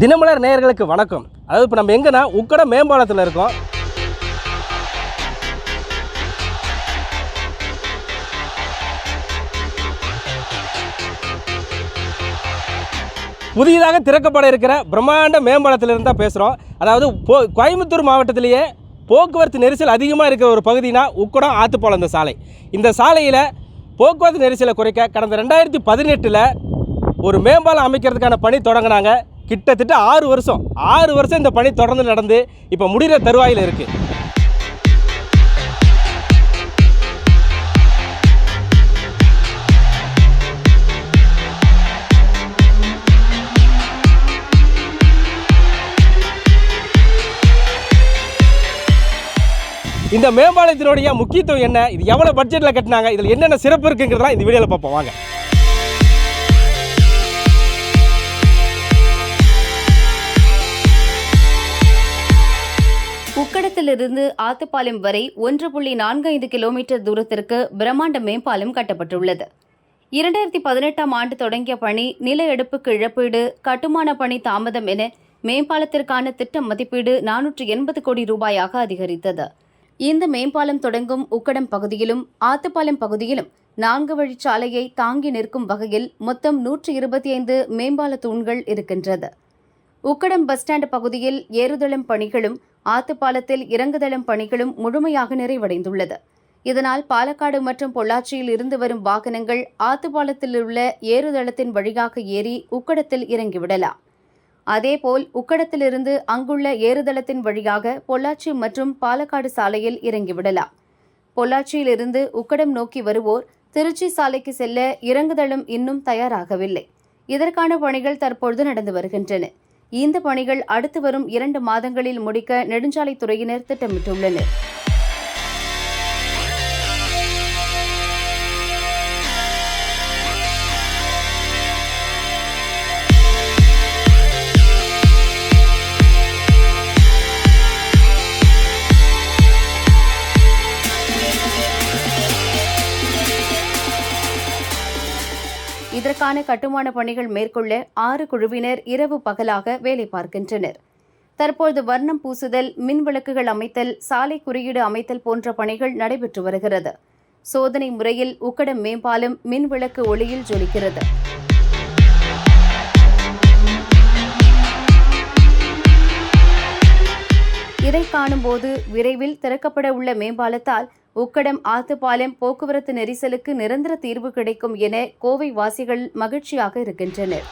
தினமலர் நேயர்களுக்கு வணக்கம். அதாவது இப்போ நம்ம எங்கன்னா உக்கட மேம்பாலத்தில் இருக்கோம். புதியதாக திறக்கப்பட இருக்கிற பிரம்மாண்ட மேம்பாலத்திலிருந்து தான் பேசுகிறோம் அதாவது போ கோயம்புத்தூர் மாவட்டத்திலேயே போக்குவரத்து நெரிசல் அதிகமாக இருக்கிற ஒரு பகுதினா உக்கடம் ஆத்துப்பாலம் இந்த சாலை. இந்த சாலையில் போக்குவரத்து நெரிசலை குறைக்க கடந்த ரெண்டாயிரத்தி பதினெட்டில் ஒரு மேம்பாலம் அமைக்கிறதுக்கான பணி தொடங்கினாங்க. கிட்டத்தட்ட ஆறு வருஷம். ஆறு வருஷம் இந்த பணி தொடர்ந்து நடந்து இப்போ முடிகிற தருவாயில் இருக்குது இந்த மேம்பாலத்தினுடைய முக்கியத்துவம் என்ன? இது எவ்வளோ பட்ஜெட்டில் கட்டினாங்க? இதில் என்னென்ன சிறப்பு இருக்குங்கிறதெல்லாம் இந்த வீடியோவில் பார்ப்போம். வாங்க. உக்கடத்திலிருந்து ஆத்துப்பாலம் வரை ஒன்று புள்ளி நான்கு ஐந்து கிலோமீட்டர் தூரத்திற்கு பிரம்மாண்ட மேம்பாலம் கட்டப்பட்டுள்ளது. இரண்டாயிரத்தி பதினெட்டாம் ஆண்டு தொடங்கிய பணி நில எடுப்புக்கு இழப்பீடு கட்டுமான பணி தாமதம் என மேம்பாலத்திற்கான திட்ட மதிப்பீடு நானூற்று எண்பது கோடி ரூபாயாக அதிகரித்தது. இந்த மேம்பாலம் தொடங்கும் உக்கடம் பகுதியிலும் ஆத்துப்பாலம் பகுதியிலும் நான்கு வழிச்சாலையை தாங்கி நிற்கும் வகையில் மொத்தம் நூற்று இருபத்தி ஐந்து மேம்பால தூண்கள் இருக்கின்றது. உக்கடம் பஸ் ஸ்டாண்ட் பகுதியில் ஏறுதளம் பணிகளும் ஆத்துப்பாலத்தில் இறங்குதளம் பணிகளும் முழுமையாக நிறைவடைந்துள்ளது. இதனால் பாலக்காடு மற்றும் பொள்ளாச்சியில் இருந்து வரும் வாகனங்கள் ஆத்துப்பாலத்தில் உள்ள ஏறுதளத்தின் வழியாக ஏறி உக்கடத்தில் இறங்கிவிடலாம். அதேபோல் உக்கடத்திலிருந்து அங்குள்ள ஏறுதளத்தின் வழியாக பொள்ளாச்சி மற்றும் பாலக்காடு சாலையில் இறங்கிவிடலாம். பொள்ளாச்சியிலிருந்து உக்கடம் நோக்கி வருவோர் திருச்சி சாலைக்கு செல்ல இறங்குதளம் இன்னும் தயாராகவில்லை. இதற்கான பணிகள் தற்பொழுது நடந்து வருகின்றன. இந்த பணிகள் அடுத்து வரும் இரண்டு மாதங்களில் முடிக்க நெடுஞ்சாலைத்துறையினர் திட்டமிட்டுள்ளனர். இதற்கான கட்டுமான பணிகள் மேற்கொள்ள ஆறு குழுவினர் இரவு பகலாக வேலை பார்க்கின்றனர். தற்போது வர்ணம் பூசுதல் மின் விளக்குகள் அமைத்தல் சாலை குறியீடு அமைத்தல் போன்ற பணிகள் நடைபெற்று வருகிறது. சோதனை முறையில் உக்கடம் மேம்பாலம் மின் விளக்கு ஒளியில் ஜொலிக்கிறது. இதை காணும்போது விரைவில் திறக்கப்பட உள்ள மேம்பாலத்தால் உக்கடம் ஆத்துப்பாலம் போக்குவரத்து நெரிசலுக்கு நிரந்தர தீர்வு கிடைக்கும் என கோவை வாசிகள் மகிழ்ச்சியாக இருக்கின்றனர்.